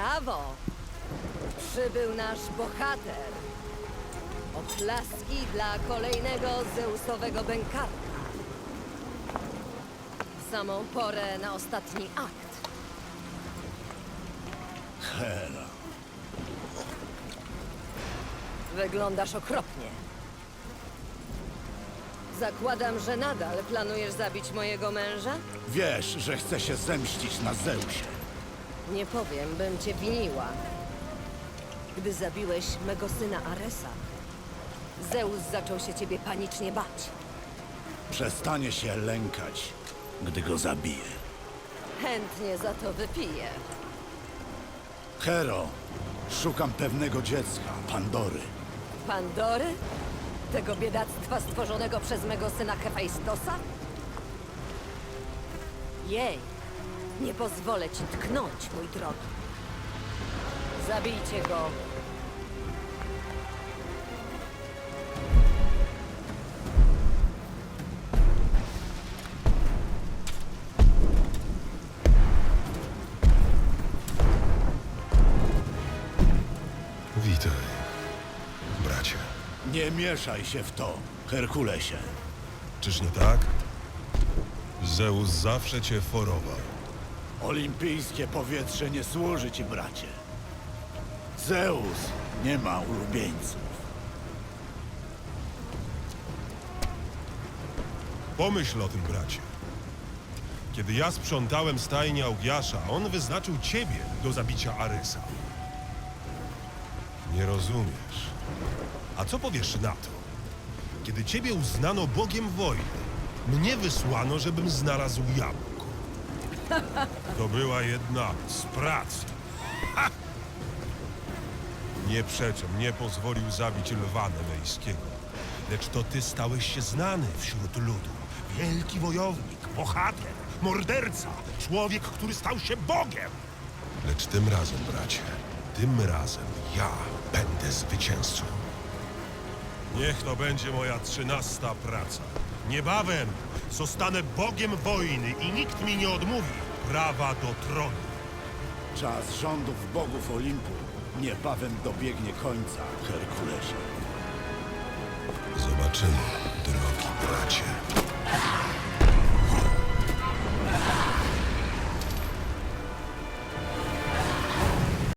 Brawo! Przybył nasz bohater. Oklaski dla kolejnego Zeusowego bękarta. W samą porę na ostatni akt. Hera. Wyglądasz okropnie. Zakładam, że nadal planujesz zabić mojego męża? Wiesz, że chcę się zemścić na Zeusie. Nie powiem, bym cię winiła. Gdy zabiłeś mego syna Aresa, Zeus zaczął się ciebie panicznie bać. Przestanie się lękać, gdy go zabiję. Chętnie za to wypiję. Hero, szukam pewnego dziecka, Pandory. Pandory? Tego biedactwa stworzonego przez mego syna Hefajstosa? Jej, nie pozwolę ci tknąć, mój drogi. Zabijcie go. Witaj, bracie. Nie mieszaj się w to, Herkulesie. Czyż nie tak? Zeus zawsze cię forował. Olimpijskie powietrze nie służy ci, bracie. Zeus nie ma ulubieńców. Pomyśl o tym, bracie. Kiedy ja sprzątałem stajnię Augiasza, on wyznaczył ciebie do zabicia Arysa. Nie rozumiesz. A co powiesz na to? Kiedy ciebie uznano bogiem wojny, mnie wysłano, żebym znalazł jabłko. To była jedna z prac. Ha! Nie przeczę, nie pozwolił zabić lwa nemejskiego. Lecz to ty stałeś się znany wśród ludu. Wielki wojownik, bohater, morderca, człowiek, który stał się Bogiem. Lecz tym razem, bracie, tym razem ja będę zwycięzcą. Niech to będzie moja trzynasta praca. Niebawem zostanę Bogiem wojny i nikt mi nie odmówi prawa do tronu. Czas rządów bogów Olimpu niebawem dobiegnie końca, Herkulesie. Zobaczymy.